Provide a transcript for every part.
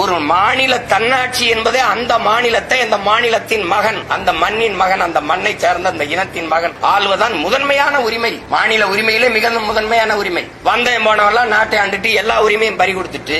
ஒரு மாநில தன்னாட்சி என்பதே அந்த மாநிலத்தை அந்த மாநிலத்தின் மகன் அந்த மண்ணின் மகன் அந்த மண்ணை சேர்ந்த அந்த இனத்தின் மகன் ஆள்வதான் முதன்மையான உரிமை. மாநில உரிமையிலே மிக முதன்மையான உரிமை. வந்தயம் போனவெல்லாம் நாட்டை ஆண்டுட்டு எல்லா உரிமையும் பறி கொடுத்துட்டு.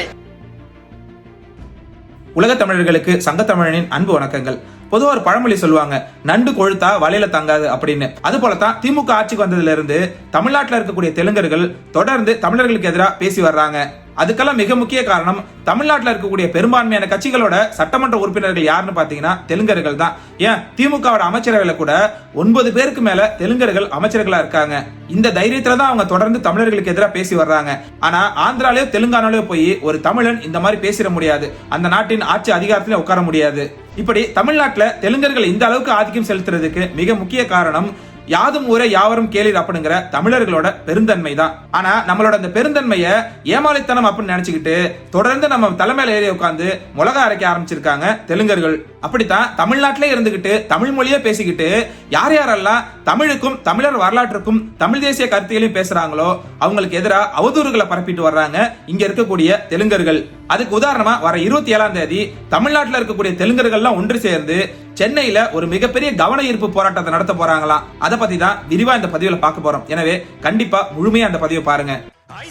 உலக தமிழர்களுக்கு சங்க தமிழனின் அன்பு வணக்கங்கள். பொதுவாக ஒரு பழமொழி சொல்லுவாங்க நண்டு கொழுத்தா வலையில தங்காது அப்படின்னு. அது போலதான் திமுக ஆட்சிக்கு வந்ததுல இருந்து தமிழ்நாட்டில் இருக்கக்கூடிய தெலுங்கர்கள் தொடர்ந்து தமிழர்களுக்கு எதிராக பேசி வர்றாங்க. அதுக்கெல்லாம் மிக முக்கிய காரணம் தமிழ்நாட்டில் இருக்கக்கூடிய பெரும்பான்மையான கட்சிகளோட சட்டமன்ற உறுப்பினர்கள் யாருன்னு பாத்தீங்கன்னா தெலுங்கர்கள் தான். ஏன்? திமுகவோட அமைச்சரவையில கூட ஒன்பது பேருக்கு மேல தெலுங்கர்கள் அமைச்சர்களா இருக்காங்க. இந்த தைரியத்துல தான் அவங்க தொடர்ந்து தமிழர்களுக்கு எதிராக பேசி வர்றாங்க. ஆனா ஆந்திராலயோ தெலுங்கானாலயோ போய் ஒரு தமிழன் இந்த மாதிரி பேசிட முடியாது. அந்த நாட்டின் ஆட்சி அதிகாரத்திலே உட்கார முடியாது. இப்படி தமிழ்நாட்டுல தெலுங்கர்கள் இந்த அளவுக்கு ஆதிக்கம் செலுத்துறதுக்கு மிக முக்கிய காரணம் யாதும் ஊரே யாவரும் கேளீர் அப்படிங்கிற தமிழர்களோட பெருந்தன்மை தான் ஆனா நம்மளோட அந்த பெருந்தன்மையை ஏமாளித்தனம் அப்படின்னு நினைச்சுக்கிட்டு தொடர்ந்து நம்ம தலைமையில ஏறி உட்காந்து மிளகா அரைக்க ஆரம்பிச்சிருக்காங்க தெலுங்கர்கள். அப்படித்தான் தமிழ்நாட்டிலே இருந்துகிட்டு தமிழ் மொழியே பேசிக்கிட்டு யார் யாரெல்லாம் தமிழுக்கும் தமிழர் வரலாற்றுக்கும் தமிழ் தேசிய கருத்துகளையும் பேசுறாங்களோ அவங்களுக்கு எதிராக அவதூறுகளை பரப்பிட்டு வர்றாங்க இங்க இருக்கக்கூடிய தெலுங்கர்கள். அதுக்கு உதாரணமா வர இருபத்தி ஏழாம் தேதி தமிழ்நாட்டில் இருக்கக்கூடிய தெலுங்கர்கள்லாம் ஒன்று சேர்ந்து சென்னையில ஒரு மிகப்பெரிய கவன ஈர்ப்பு போராட்டத்தை நடத்த போறாங்களாம் அதை பத்தி தான் விரிவா இந்த பதிவுல பார்க்க போறோம். எனவே கண்டிப்பா முழுமையா அந்த பதிவை பாருங்க.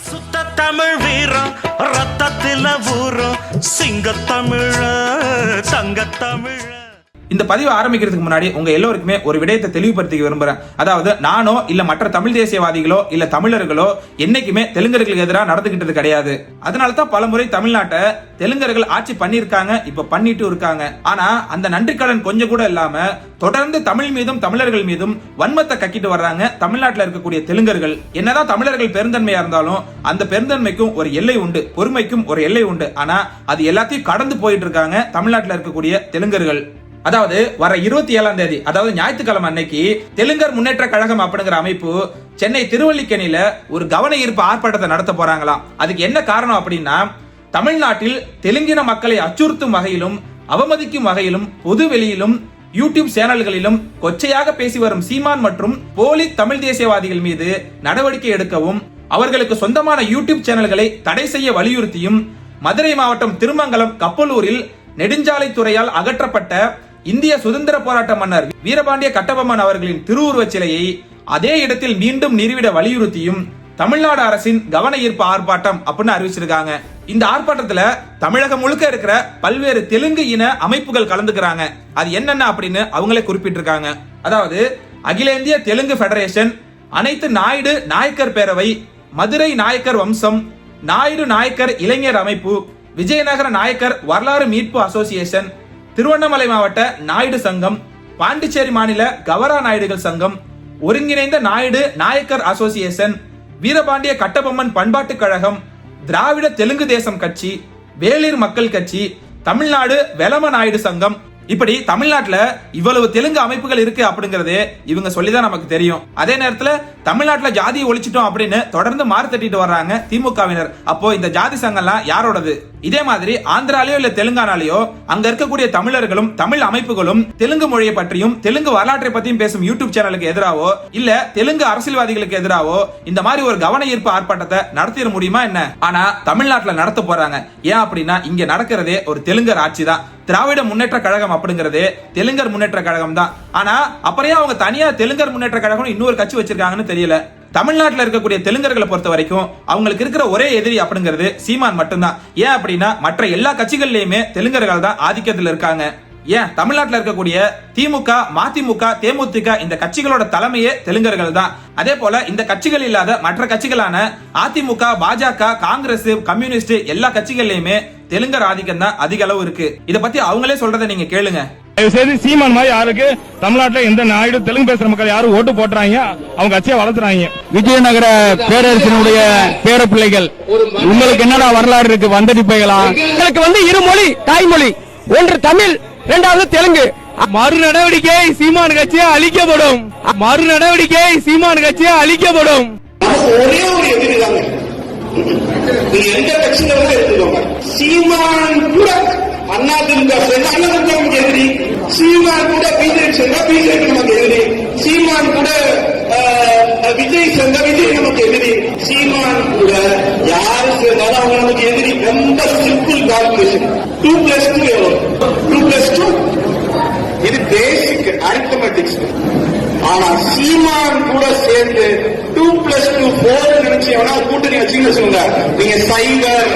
சுத்த தமிழ் வீரம் ரத்தத்தில ஊரம் சிங்க தமிழ தங்க தமிழ இந்த பதிவு ஆரம்பிக்கிறதுக்கு முன்னாடி உங்க எல்லோருக்குமே ஒரு விடயத்தை தெளிவுபடுத்திக்க விரும்புறேன். அதாவது நானோ இல்ல மற்ற தமிழ் தேசியவாதிகளோ இல்ல தமிழர்களோ என்னைக்குமே தெலுங்கர்களுக்கு எதிராக நடந்துகிட்டது கிடையாது. அதனால தான் பலமுறை தமிழ்நாட்டை தெலுங்கர்கள் ஆட்சி பண்ணிருக்காங்க இப்ப பண்ணிட்டு இருக்காங்க. ஆனா அந்த நன்றிக்கடன் கொஞ்சம் கூட இல்லாம தொடர்ந்து தமிழ் மீதும் தமிழர்கள் மீதும் வன்மத்தை கக்கிட்டு வர்றாங்க தமிழ்நாட்டில் இருக்கக்கூடிய தெலுங்கர்கள். என்னதான் தமிழர்கள் பெருந்தன்மையா இருந்தாலும் அந்த பெருந்தன்மைக்கும் ஒரு எல்லை உண்டு பொறுமைக்கும் ஒரு எல்லை உண்டு. ஆனா அது எல்லாத்தையும் கடந்து போயிட்டு இருக்காங்க தமிழ்நாட்டில் இருக்கக்கூடிய தெலுங்கர்கள். அதாவது வர இருபத்தி ஏழாம் தேதி அதாவது ஞாயிற்றுக்கிழமை அன்னைக்கு தெலுங்கர் முன்னேற்ற கழகம் அப்படிங்கிற அமைப்பு சென்னை திருவல்லிக்கணியில ஒரு கவன ஈர்ப்பு ஆர்ப்பாட்டத்தை நடத்த போறாங்களாம் அதுக்கு என்ன காரணம் அப்படின்னா தமிழ்நாட்டில் தெலுங்கின மக்களை அச்சுறுத்தும் வகையிலும் அவமதிக்கும் வகையிலும் பொது வெளியிலும் யூடியூப் சேனல்களிலும் கொச்சையாக பேசி வரும் சீமான் மற்றும் போலி தமிழ் தேசியவாதிகள் மீது நடவடிக்கை எடுக்கவும் அவர்களுக்கு சொந்தமான யூடியூப் சேனல்களை தடை செய்ய வலியுறுத்தியும் மதுரை மாவட்டம் திருமங்கலம் கப்பலூரில் நெடுஞ்சாலைத்துறையால் அகற்றப்பட்ட இந்திய சுதந்திர போராட்ட மன்னர் வீரபாண்டிய கட்டபொம்மன் அவர்களின் திருவுருவச் சிலையை அதே இடத்தில் மீண்டும் நிறுவிட வலியுறுத்தியும் தமிழ்நாடு அரசின் கவன ஈர்ப்பு ஆர்ப்பாட்டம் அப்படின்னு அறிவிச்சிருக்காங்க. இந்த ஆர்ப்பாட்டத்துல தமிழகம் முழுக்க இருக்கிற பல்வேறு தெலுங்கு இன அமைப்புகள் கலந்துக்கிறாங்க. அது என்னென்ன அப்படின்னு அவங்களே குறிப்பிட்டிருக்காங்க. அதாவது அகில இந்திய தெலுங்கு ஃபெடரேஷன் அனைத்து நாயுடு நாயக்கர் பேரவை மதுரை நாயக்கர் வம்சம் நாயுடு நாயக்கர் இளைஞர் அமைப்பு விஜயநகர நாயக்கர் வரலாறு மீட்பு அசோசியேஷன் திருவண்ணாமலை மாவட்ட நாயுடு சங்கம் பாண்டிச்சேரி மாநில கவரா நாயுடுகள் சங்கம் ஒருங்கிணைந்த நாயுடு நாயக்கர் அசோசியேஷன் வீரபாண்டிய கட்டபொம்மன் பண்பாட்டுக் கழகம் திராவிட தெலுங்கு தேசம் கட்சி வேளிர் மக்கள் கட்சி தமிழ்நாடு வெலம நாயுடு சங்கம். இப்படி தமிழ்நாட்டுல இவ்வளவு தெலுங்கு அமைப்புகள் இருக்கு அப்படிங்கறது இவங்க சொல்லிதான் நமக்கு தெரியும். அதே நேரத்துல தமிழ்நாட்டுல ஜாதியை ஒழிச்சிட்டோம் அப்படின்னு தொடர்ந்து மாறு தட்டிட்டு வர்றாங்க திமுகவினர். அப்போ இந்த ஜாதி சங்கம்லாம் யாரோடது? இதே மாதிரி ஆந்திராலேயோ இல்ல தெலுங்கானாலேயோ அங்க இருக்கக்கூடிய தமிழர்களும் தமிழ் அமைப்புகளும் தெலுங்கு மொழியை பற்றியும் தெலுங்கு வரலாற்றை பத்தியும் பேசும் யூடியூப் சேனலுக்கு எதிராவோ இல்ல தெலுங்கு அரசியல்வாதிகளுக்கு எதிராவோ இந்த மாதிரி ஒரு கவன ஈர்ப்பு ஆர்ப்பாட்டத்தை நடத்திட முடியுமா என்ன? ஆனா தமிழ்நாட்டுல நடத்த போறாங்க. ஏன் அப்படின்னா இங்க நடக்கிறதே ஒரு தெலுங்கர் ஆட்சி தான். திராவிட முன்னேற்ற கழகம் அப்படிங்கிறது தெலுங்கர் முன்னேற்ற கழகம் தான். ஆனா அப்புறம் அவங்க தனியா தெலுங்கர் முன்னேற்ற கழகம் இன்னொரு கட்சி வச்சிருக்காங்கன்னு தெரியல. தமிழ்நாட்டில் இருக்கக்கூடிய தெலுங்கர்களை பொறுத்த வரைக்கும் அவங்களுக்கு இருக்கிற ஒரே எதிரி அப்படிங்கிறது சீமான் மட்டும்தான். ஏன் அப்படின்னா மற்ற எல்லா கட்சிகள்லயுமே தெலுங்கர்கள் தான் ஆதிக்கத்தில் இருக்காங்க. ஏன்? தமிழ்நாட்டில் இருக்கக்கூடிய திமுக மதிமுக தேமுதிக இந்த கட்சிகளோட தலைமையே தெலுங்கர்கள் தான். அதே போல இந்த கட்சிகள் இல்லாத மற்ற கட்சிகளான அதிமுக பாஜக காங்கிரஸ் கம்யூனிஸ்ட் எல்லா கட்சிகள்லயுமே தெலுங்கர் ஆதிக்கம் தான் அதிக அளவு இருக்கு. இதை பத்தி அவங்களே சொல்றதை நீங்க கேளுங்க. தயவு செய்து சீமான் மாதிரி யாருக்கு? தமிழ்நாட்டுல எந்த நாயுடு தெலுங்கு பேசுற மக்கள் யாரும் ஓட்டு போட்டுறாங்க. அவங்க கட்சியை வளர்த்துறாங்க. விஜயநகர பேரரசினுடைய பேர பிள்ளைகள் உங்களுக்கு என்னடா வரலாறு இருக்கு? வந்தடிப்பைகளா எங்களுக்கு வந்து இரு மொழி தாய்மொழி. ஒன்று தமிழ் இரண்டாவது தெலுங்கு. மறு நடவடிக்கை சீமான் கட்சியை அழிக்கப்படும். மறு நடவடிக்கை சீமான் கட்சியை அழிக்கப்படும். ஒரே ஒரு எதிரி தாங்க நீங்க எந்த கட்சியில சீமான் கூட அண்ணா திமுக சேர்ந்தா அண்ணா நமக்கு எதிரி? சீமான் கூட பிஜேபி சேர்ந்தா பிஜேபி நமக்கு எதிரி. சீமான் கூட விஜய் சேர்ந்த விஜய் நமக்கு எதிரி. சீமான் கூட யாரு சேர்ந்தாலும் அவங்க நமக்கு எதிரி. ரொம்ப simple calculation two plus two எவ்வளவு? டூ பிளஸ் டூ இது பேசிக் அரித்தமெட்டிக்ஸ் ஆனா சீமான் கூட சேர்ந்து டூ பிளஸ் டூ போர் நினைச்சு எவனா கூட்டணி வச்சுங்க சொல்லுங்க நீங்க சைபர்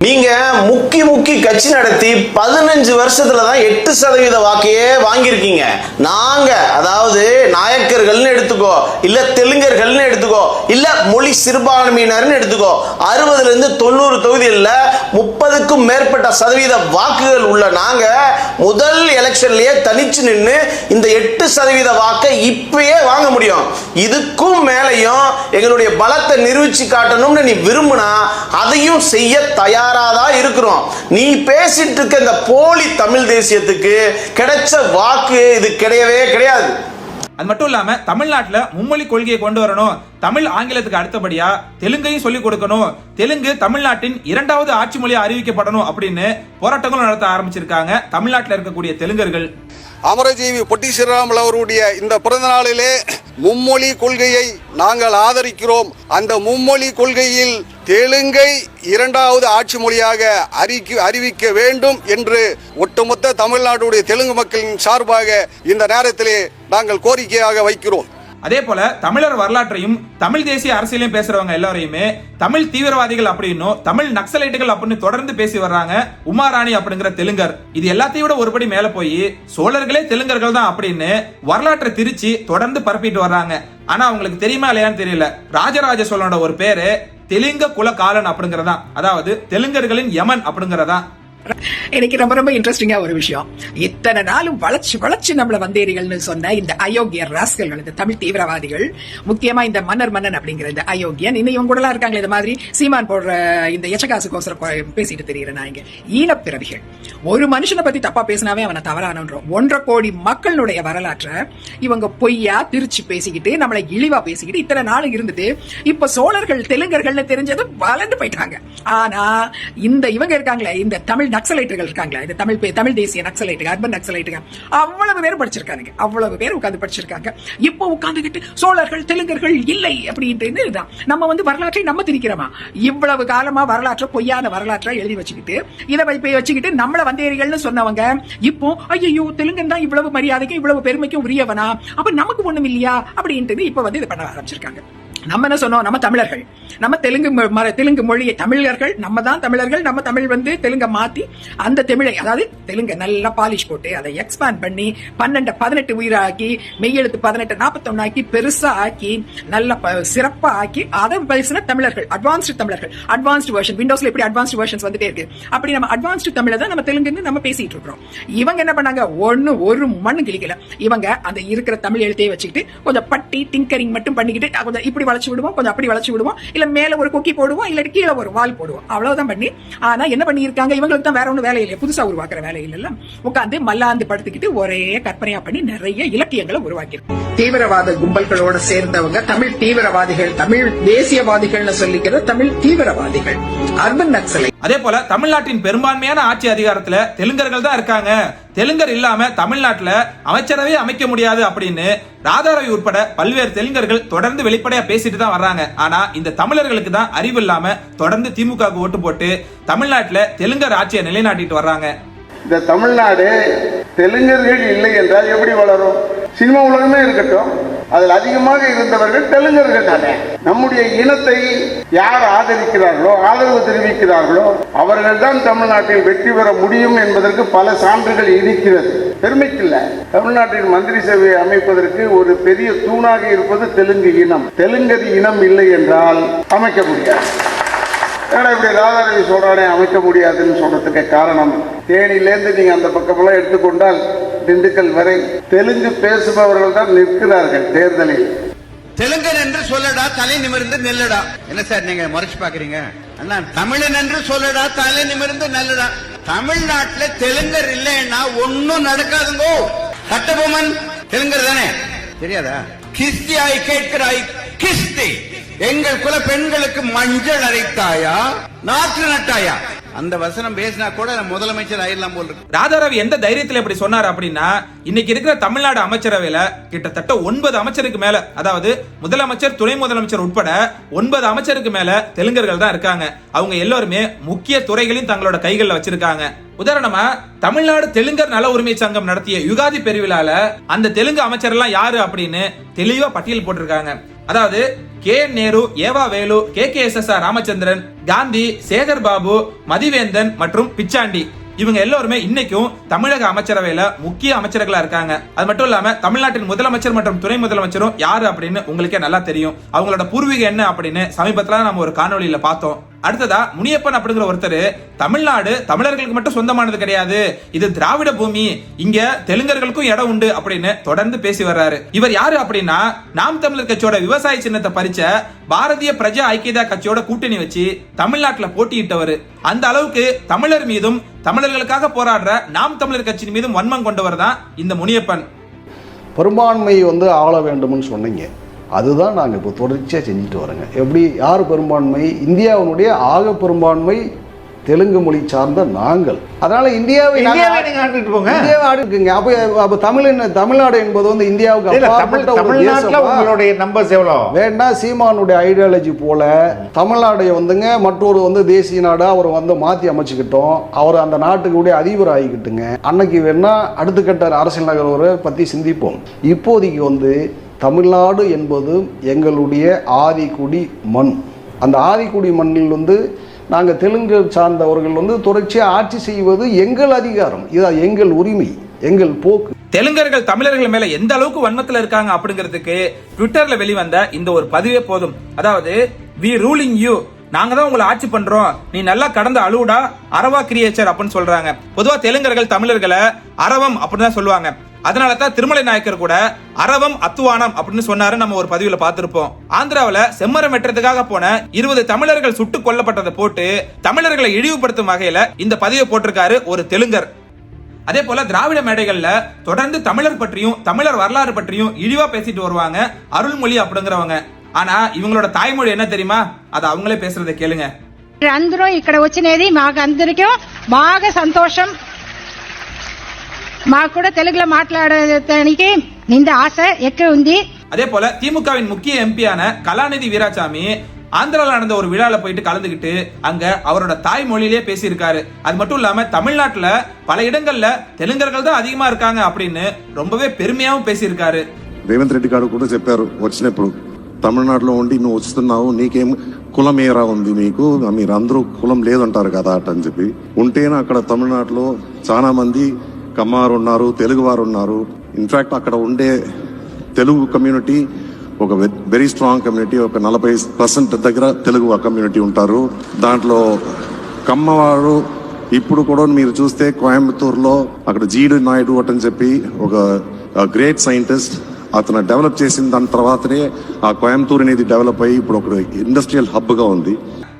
நீங்க முக்கி முக்கி கட்சி நடத்தி பதினஞ்சு வருஷத்துல தான் எட்டு சதவீத வாக்கையே வாங்கியிருக்கீங்க. நாங்க அதாவது நாயக்கர்கள்னு எடுத்துக்கோ இல்ல தெலுங்கர்கள்னு எடுத்துக்கோ இல்ல மொழி சிறுபான்மையினர்னு எடுத்துக்கோ அறுபதுல இருந்து தொண்ணூறு தொகுதிகளில் முப்பதுக்கும் மேற்பட்ட சதவீத வாக்குகள் உள்ள நாங்க முதல் எலெக்ஷன்லயே தனிச்சு நின்று இந்த எட்டு சதவீத வாக்கை இப்பயே வாங்க முடியும். இதுக்கும் மேலையும் எங்களுடைய பலத்தை நிரூபிச்சு காட்டணும்னு நீ விரும்புனா அதையும் செய்ய தயார் தான் இருக்கிறோம். நீ பேசிட்டு இருக்க இந்த போலி தமிழ் தேசியத்துக்கு கிடைச்ச வாக்கு இது கிடையவே கிடையாது. அது மட்டும் இல்லாம தமிழ்நாட்டுல மும்மொழி கொள்கையை கொண்டு வரணும். தமிழ் ஆங்கிலத்துக்கு அடுத்தபடியா தெலுங்கையும் சொல்லிக் கொடுக்கணும். தெலுங்கு தமிழ்நாட்டின் இரண்டாவது ஆட்சி மொழியா அறிவிக்கப்படணும் அப்படின்னு போராட்டங்களும் நடத்த ஆரம்பிச்சிருக்காங்க. தமிழ்நாட்டில் இருக்கக்கூடிய தெலுங்கர்கள். அமரஜீவி பொட்டி ஸ்ரீராமுலு அவருடைய இந்த பிறந்த நாளிலே மும்மொழி கொள்கையை நாங்கள் ஆதரிக்கிறோம். அந்த மும்மொழி கொள்கையில் தெலுங்கை இரண்டாவது ஆட்சி மொழியாக அறிக்க அறிவிக்க வேண்டும் என்று ஒட்டுமொத்த தமிழ்நாடுடைய தெலுங்கு மக்களின் சார்பாக இந்த நேரத்திலே நாங்கள் கோரிக்கையாக வைக்கிறோம். அதே போல தமிழர் வரலாற்றையும் தமிழ் தேசிய அரசியலையும் பேசுறவங்க எல்லாரையுமே தமிழ் தீவிரவாதிகள் அப்படின்னும் தமிழ் நக்சலைட்டுகள் அப்படின்னு தொடர்ந்து பேசி வர்றாங்க உமாராணி அப்படிங்கிற தெலுங்கர். இது எல்லாத்தையும் விட ஒருபடி மேல போய் சோழர்களே தெலுங்கர்கள் தான் அப்படின்னு வரலாற்றை திரிச்சு தொடர்ந்து பரப்பிட்டு வர்றாங்க. ஆனா அவங்களுக்கு தெரியுமா இல்லையான்னு தெரியல. ராஜராஜ சோழனோட ஒரு பேரு தெலுங்க குல காலன் அப்படிங்கறதா அதாவது தெலுங்கர்களின் யமன் அப்படிங்கறதா எனக்கு ரொம்ப ரொம்ப இன்ட்ரெஸ்டிங்கா ஒரு விஷயம். இத்தனை நாளும் வளர்ச்சி வளர்ச்சி நம்மள வந்தேரிகள்னு சொன்ன இந்த அயோக்கிய ராஸ்கல்கள் இந்த தமிழ் தீவிரவாதிகள் முக்கியமா இந்த மன்னர் மன்னன் அப்படிங்கிற இந்த அயோக்கியன் இன்னும் இவங்க கூட எல்லாம் இருக்காங்களே இந்த மாதிரி சீமான் போடுற இந்த எச்சகாசுக்கோசரம் கோசரம் பேசிட்டு தெரியுறேன் நான் இங்க. ஈழப்பிறவிகள். ஒரு மனுஷனை பத்தி தப்பா பேசினாவே அவனை தவறானன்றோம். ஒன்றரை கோடி மக்களுடைய வரலாற்றை இவங்க பொய்யா திருச்சி பேசிக்கிட்டு நம்மளை இழிவா பேசிக்கிட்டு இத்தனை நாள் இருந்துட்டு இப்ப சோழர்கள் தெலுங்கர்கள்னு தெரிஞ்சது வளர்ந்து போயிட்டாங்க. ஆனா இந்த இவங்க இருக்காங்களே இந்த தமிழ் நக்சலைட்டுகள் இருக்காங்களா? இந்த தமிழ் பே- தமிழ் தேசிய நக்சலைட்டுகள் அர்பன் நக்சலைட்டுகள். அவ்வளவு பேர் படிச்சிருக்காங்க அவ்வளவு பேர் உட்காந்து படிச்சிருக்காங்க. இப்போ உட்காந்துக்கிட்டு சோழர்கள் தெலுங்கர்கள் இல்லை அப்படின்ட்டு இதுதான். நம்ம வந்து வரலாற்றை நம்ம திணிக்கிறோமா? இவ்வளவு காலமா வரலாற்றை பொய்யான வரலாற்றை எழுதி வச்சுக்கிட்டு இதை வை- போய் வச்சுக்கிட்டு நம்மள வந்தேரிகள்னு சொன்னவங்க இப்போ ஐயோ தெலுங்கன் தான் இவ்வளவு மரியாதைக்கும் இவ்வளவு பெருமைக்கும் உரியவனா? அப்ப நமக்கு ஒண்ணும் இல்லையா? அப்படின்ட்டு இப்ப வந்து இதை பண்ண ஆரம்பிச்சிருக்காங்க. நம்ம என்ன சொன்னோம்? நம்ம தமிழர்கள். நம்ம தெலுங்கு ம- தெலுங்கு மொழியை தமிழர்கள் நம்ம தான் தமிழர்கள் நம்ம தமிழ் வந்து தெலுங்கை மாத்தி அந்த தமிழை அதாவது தெலுங்கை நல்லா பாலிஷ் போட்டு அதை எக்ஸ்பேண்ட் பண்ணி பன்னெண்டு பதினெட்டு உயிராக்கி மெய்யெழுத்து பதினெட்டு நாற்பத்தொன்னு ஆக்கி பெருசா ஆக்கி நல்ல சிறப்பா ஆக்கி அதை பேசின தமிழர்கள் அட்வான்ஸ்டு தமிழர்கள். அட்வான்ஸ்டு வெர்ஷன் விண்டோஸ்ல எப்படி அட்வான்ஸ்டு வெர்ஷன்ஸ் வந்துட்டே இருக்கு? அப்படி நம்ம அட்வான்ஸ்டு தமிழை தான் நம்ம தெலுங்குன்னு நம்ம பேசிட்டு இருக்கிறோம். இவங்க என்ன பண்ணாங்க? ஒன்னு ஒரு மண்ணு கிளிக்கல இவங்க அந்த இருக்கிற தமிழ் எழுத்தையே வச்சுக்கிட்டு கொஞ்சம் பட்டி டிங்கரிங் மட்டும் பண்ணிக்கிட்டு கொஞ்சம் இப்படி வளைச்சு விடுவோம் கொஞ்சம் அப்படி வளைச்சு விடுவோம். இல்ல மேல ஒரு கொக்கி போடுவோம் இல்ல கீழே ஒரு வால் போடுவோம். அவ்வளவுதான் பண்ணி. ஆனா என்ன பண்ணியிருக்காங்க? இவங்களுக்கு தான் வேற ஒண்ணும் வேலை இல்லையா. புதுசா உருவாக்குற வேலை இல்ல உட்காந்து மல்லாந்து படுத்துக்கிட்டு ஒரே கற்பனையா பண்ணி நிறைய இலக்கியங்களை உருவாக்கி தீவிரவாத கும்பல்களோட சேர்ந்தவங்க தமிழ் தீவிரவாதிகள் தமிழ் தேசியவாதிகள்னு சொல்லிக்கிற தமிழ் தீவிரவாதிகள். அர்பன் நக்சலை அதே போல தமிழ்நாட்டின் பெரும்பான்மையான ஆட்சி அதிகாரத்துல தெலுங்கர்கள் தான் இருக்காங்க. தெலுங்கர் இல்லாம தமிழ்நாட்டுல அமைச்சரவை அமைக்க முடியாது அப்படின்னு ராதாரவி உட்பட பல்வேறு தெலுங்கர்கள் தொடர்ந்து வெளிப்படையா பேசிட்டு தான் வர்றாங்க. ஆனா இந்த தமிழர்களுக்கு தான் அறிவு இல்லாம தொடர்ந்து திமுக ஓட்டு போட்டு தமிழ்நாட்டுல தெலுங்கர் ஆட்சியை நிலைநாட்டிட்டு வர்றாங்க. இந்த தமிழ்நாடு தெலுங்கர்கள் இல்லை என்றால் எப்படி வளரும்? சினிமா உலகமே இருக்கட்டும். அதில் அதிகமாக இருந்தவர்கள் தெலுங்கர்கள் தானே. நம்முடைய இனத்தை யார் ஆதரிக்கிறார்களோ ஆதரவு தெரிவிக்கிறார்களோ அவர்கள் தான் தமிழ்நாட்டில் வெற்றி பெற முடியும் என்பதற்கு பல சான்றுகள் இருக்கிறது. பெருமைக்கில்ல. தமிழ்நாட்டின் மந்திரி சபையை அமைப்பதற்கு ஒரு பெரிய தூணாக இருப்பது தெலுங்கு இனம். தெலுங்கது இனம் இல்லை என்றால் அமைக்க முடியாது. ஏன்னா இப்படி ராதாரவி சொல்றானே அமைக்க முடியாதுன்னு சொல்றதுக்கு காரணம். தேனியிலேருந்து நீங்க அந்த பக்கமெல்லாம் எடுத்துக்கொண்டால் திண்டுக்கல் வரை தெலுங்கு பேசுபவர்கள் தான் நிற்கிறார்கள் தேர்தலில். தெலுங்கன் என்று சொல்லடா தலை நிமிர்ந்து நெல்லடா. என்ன சார் நீங்க மறைச்சு பாக்குறீங்க அண்ணா தமிழன் என்று சொல்லடா தலை நிமிர்ந்து நல்லடா. தமிழ்நாட்டுல தெலுங்கர் இல்லைன்னா ஒன்னும் நடக்காதுங்கோ. கட்டபொம்மன் தெலுங்கர் தானே? தெரியாதா? கிறிஸ்தியாய் கேட்கிறாய் கிறிஸ்தி எங்கள் குல பெண்களுக்கு மஞ்சள் அரைத்தாயா? நாற்று நட்டாயா? அந்த வசனம் பேசினா கூட முதலமைச்சர் ஆயிடலாம் போல் இருக்கு. ராஜாராவ் எந்த தைரியத்துல இப்படி சொன்னார் அப்படின்னா இன்னைக்கு இருக்கிற தமிழ்நாடு அமைச்சரவையில கிட்டத்தட்ட ஒன்பது அமைச்சருக்கு மேல அதாவது முதலமைச்சர் துணை முதலமைச்சர் உட்பட ஒன்பது அமைச்சருக்கு மேல தெலுங்கர்கள் தான் இருக்காங்க. அவங்க எல்லாருமே முக்கிய துறைகளையும் தங்களோட கைகள்ல வச்சிருக்காங்க. உதாரணமா தமிழ்நாடு தெலுங்கர் நல உரிமை சங்கம் நடத்திய யுகாதி பெருவிழால அந்த தெலுங்கு அமைச்சர் எல்லாம் யாரு அப்படின்னு தெளிவா பட்டியல் போட்டிருக்காங்க. அதாவது கே. என் நேரு ஏவா Velu K. K. S. S. R. Ramachandran Gandhi Sekar Babu Mathiventhan மற்றும் பிச்சாண்டி. இவங்க எல்லாருமே இன்னைக்கும் தமிழக அமைச்சரவையில முக்கிய அமைச்சர்களா இருக்காங்க. அது மட்டும் இல்லாம தமிழ்நாட்டின் முதலமைச்சர் மற்றும் துணை முதலமைச்சரும் யாரு அப்படின்னு உங்களுக்கே நல்லா தெரியும். அவங்களோட பூர்வீகம் என்ன அப்படின்னு சமீபத்துல நம்ம ஒரு காணொலியில பார்த்தோம். அடுத்ததா முனியப்பன் அப்படிங்கிற ஒருத்தர் தமிழ்நாடு தமிழர்களுக்கு மட்டும் சொந்தமானது கிடையாது. இது திராவிட பூமி. இங்க தெலுங்கர்களுக்கும் இடம் உண்டு அப்படின்னு தொடர்ந்து பேசி வர்றாரு. இவர் யாரு அப்படின்னா நாம் தமிழர் கட்சியோட விவசாய சின்னத்தை பறிச்ச பாரதிய பிரஜா ஐக்கியதா கட்சியோட கூட்டணி வச்சு தமிழ்நாட்டுல போட்டியிட்டவர். அந்த அளவுக்கு தமிழர் மீதும் தமிழர்களுக்காக போராடுற நாம் தமிழர் கட்சியின் மீதும் வன்மம் கொண்டவர் தான் இந்த முனியப்பன். பெரும்பான்மை வந்து ஆள வேண்டும்னு சொன்னீங்க. அதுதான் நாங்கள் இப்போ தொடர்ச்சியாக செஞ்சுட்டு வரோங்க. எப்படி யார் பெரும்பான்மை? இந்தியாவினுடைய ஆக பெரும்பான்மை தெலுங்கு மொழி சார்ந்த நாங்கள். அதனால இந்தியாவை ஆண்டுட்டு போங்க. இந்தியாவை ஆண்டுக்குங்க அப்போ அப்போ தமிழ் தமிழ்நாடு என்பது வந்து இந்தியாவுக்கு தமிழ்நாட்டுல நம்பர்ஸ் எவ்வளோ? வேண்டாம் சீமானுடைய ஐடியாலஜி போல தமிழ்நாடை வந்துங்க மற்றொரு வந்து தேசிய நாடா அவர் வந்து மாற்றி அமைச்சுக்கிட்டோம். அவர் அந்த நாட்டுக்கு உடைய அதிபர் ஆகிக்கிட்டுங்க. அன்னைக்கு வேணா அடுத்த கட்ட அரசியல் நகர்வரை பற்றி சிந்திப்போம். இப்போதைக்கு வந்து தமிழ்நாடு என்பது எங்களுடைய ஆதிக்குடி மண். அந்த ஆதிக்குடி மண்ணில் வந்து நாங்கள் தெலுங்கு சார்ந்தவர்கள் வந்து தொடர்ச்சியாக ஆட்சி செய்வது எங்கள் அதிகாரம். இது எங்கள் உரிமை எங்கள் போக்கு. தெலுங்கர்கள் தமிழர்கள் மேல எந்த அளவுக்கு வன்மத்தில் இருக்காங்க அப்படிங்கிறதுக்கு ட்விட்டர்ல வெளிவந்த இந்த ஒரு பதிவே போதும். அதாவது வி ரூலிங் யூ நாங்க தான் உங்களை ஆட்சி பண்றோம். நீ நல்லா கடந்த அழுவுடா அரவா கிரியேச்சர் அப்படின்னு சொல்றாங்க. பொதுவா தெலுங்கர்கள் தமிழர்களை அரவம் அப்படின்னு தான் சொல்லுவாங்க. அதனால தான் திருமலை நாயக்கர் கூட அரவம் அத்துவானம் அப்படின்னு சொன்னாரு நம்ம ஒரு பதிவுல பார்த்திருப்போம் ஆந்திராவுல செம்மரம் வெட்டுறதுக்காக போன இருபது தமிழர்கள் சுட்டுக் கொல்லப்பட்டதை போட்டு தமிழர்களை இழிவுபடுத்தும் வகையில இந்த பதிவை போட்டிருக்காரு ஒரு தெலுங்கர் அதே போல திராவிட மேடைகள்ல தொடர்ந்து தமிழர் பற்றியும் தமிழர் வரலாறு பற்றியும் இழிவா பேசிட்டு வருவாங்க அருள்மொழி அப்படிங்கிறவங்க ஆனா இவங்களோட தாய்மொழி என்ன தெரியுமா அது அவங்களே பேசுறதை கேளுங்க అందరూ ఇక్కడ వచ్చినది మాకు అందరికీ బాగా సంతోషం మాకు కూడా తెలుగులో మాట్లాడటానికి నింద ఆశ ఎక్కువ ఉంది அதே போல திமுகவின் முக்கிய எம்பியான கலாநிதி வீராசாமி ஆந்திரால நடந்த ஒரு விழால போயிட்டு கலந்துக்கிட்டு அங்க அவரோட தாய்மொழியிலே பேசியிருக்காரு அது மட்டும் இல்லாம தமிழ்நாட்டுல பல இடங்கள்ல தெலுங்கர்கள் தான் அதிகமா இருக்காங்க அப்படின்னு ரொம்பவே பெருமையாவும் பேசியிருக்காரு రేవంత్ రెడ్డి గారు కూడా చెప్పారు వచ్చినప్పుడు తమిళనాడులో ఉండి నువ్వు వస్తున్నావు నీకేం కులం ఏరా ఉంది మీకు మీరు అందరూ కులం లేదంటారు కదా అట అని చెప్పి ఉంటేనే అక్కడ తమిళనాడులో చాలా మంది కమ్మారు ఉన్నారు తెలుగు వారు ఉన్నారు ఇన్ఫాక్ట్ అక్కడ ఉండే తెలుగు కమ్యూనిటీ ఒక వెరీ స్ట్రాంగ్ కమ్యూనిటీ ఒక నలభై పర్సెంట్ దగ్గర తెలుగు కమ్యూనిటీ ఉంటారు. దాంట్లో కమ్మవారు ఇప్పుడు కూడా మీరు చూస్తే కోయంబత్తూరులో అక్కడ జీడి నాయుడు అని చెప్పి ఒక గ్రేట్ సైంటిస్ట్ అతను డెవలప్ చేసిన దాని తర్వాతనే ఆ కోయంబత్తూర్ అనేది డెవలప్ అయ్యి ఇప్పుడు ఒక ఇండస్ట్రియల్ హబ్గా ఉంది.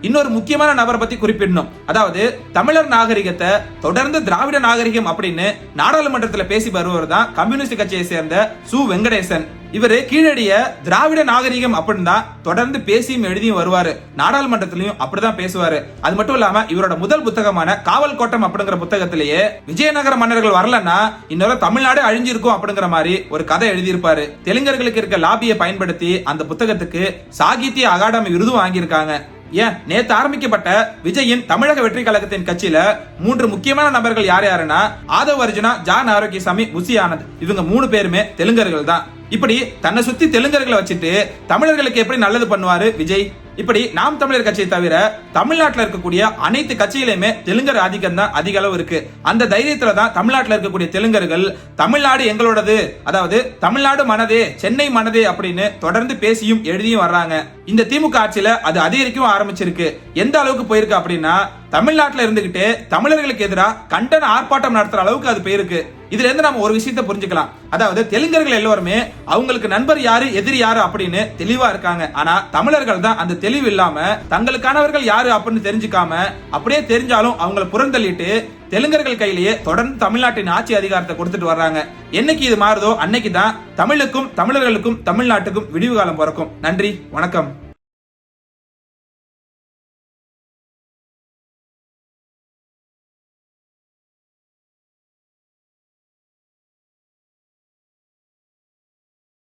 இன்னொரு முக்கியமான நபரை பத்தி குறிப்பிடணும். அதாவது தமிழர் நாகரிகத்தை தொடர்ந்து திராவிட நாகரிகம் அப்படின்னு நாடாளுமன்றத்துல பேசி வருவர் தான் கம்யூனிஸ்ட் கட்சியை சேர்ந்த சு. வெங்கடேசன். இவரு கீழடிய திராவிட நாகரிகம் அப்படின்னு தான் தொடர்ந்து பேசியும் எழுதியும் வருவாரு. நாடாளுமன்றத்திலையும் அப்படிதான் பேசுவாரு. அது மட்டும் இல்லாம இவரோட முதல் புத்தகமான காவல் கோட்டம் அப்படிங்கிற புத்தகத்திலேயே விஜயநகர மன்னர்கள் வரலன்னா இன்னொரு தமிழ்நாடு அழிஞ்சிருக்கும் அப்படிங்கிற மாதிரி ஒரு கதை எழுதியிருப்பாரு. தெலுங்கர்களுக்கு இருக்க லாபியை பயன்படுத்தி அந்த புத்தகத்துக்கு சாகித்ய அகாடமி விருதும் வாங்கியிருக்காங்க. ஏன்? நேத்து ஆரம்பிக்கப்பட்ட விஜயின் தமிழக வெற்றி கழகத்தின் கட்சியில மூன்று முக்கியமான நபர்கள் யார் யாருன்னா ஆதவ் அர்ஜுனா ஜான் ஆரோக்கியசாமி முசி ஆனந்த். இவங்க மூணு பேருமே தெலுங்கர்கள் தான். இப்படி தன்னை சுத்தி தெலுங்கர்களை வச்சுட்டு தமிழர்களுக்கு எப்படி நல்லது பண்ணுவாரு விஜய்? இப்படி நாம் தமிழர் கட்சியை தவிர தமிழ்நாட்டில் இருக்கக்கூடிய அனைத்து கட்சியிலுமே தெலுங்கர் ஆதிக்கம் தான் அதிக அளவு இருக்கு. அந்த தைரியத்துல தான் தமிழ்நாட்டில் இருக்கக்கூடிய தெலுங்கர்கள் தமிழ்நாடு எங்களோடது அதாவது தமிழ்நாடு மனதே சென்னை மனதே அப்படின்னு தொடர்ந்து பேசியும் எழுதியும் வர்றாங்க. இந்த திமுக ஆட்சியில அது அதிகரிக்கவும் ஆரம்பிச்சிருக்கு. எந்த அளவுக்கு போயிருக்கு அப்படின்னா தமிழ்நாட்டில் இருந்துகிட்டு தமிழர்களுக்கு எதிராக கண்டன ஆர்ப்பாட்டம் நடத்துற அளவுக்கு அது போயிருக்கு. இதுல இருந்து நம்ம ஒரு விஷயத்தை புரிஞ்சுக்கலாம். அதாவது தெலுங்கர்கள் எல்லோருமே அவங்களுக்கு நண்பர் யாரு எதிரி யாரு அப்படின்னு தெளிவா இருக்காங்க. ஆனா தமிழர்கள் தான் அந்த தெளிவு இல்லாம தங்களுக்கானவர்கள் யாரு அப்படின்னு தெரிஞ்சுக்காம அப்படியே தெரிஞ்சாலும் அவங்களை புறந்தள்ளிட்டு தெலுங்கர்கள் கையிலேயே தொடர்ந்து தமிழ்நாட்டின் ஆட்சி அதிகாரத்தை கொடுத்துட்டு வர்றாங்க. என்னைக்கு இது மாறுதோ அன்னைக்கு தான் தமிழுக்கும் தமிழர்களுக்கும் தமிழ்நாட்டுக்கும் விடிவு காலம் பிறக்கும். நன்றி வணக்கம்.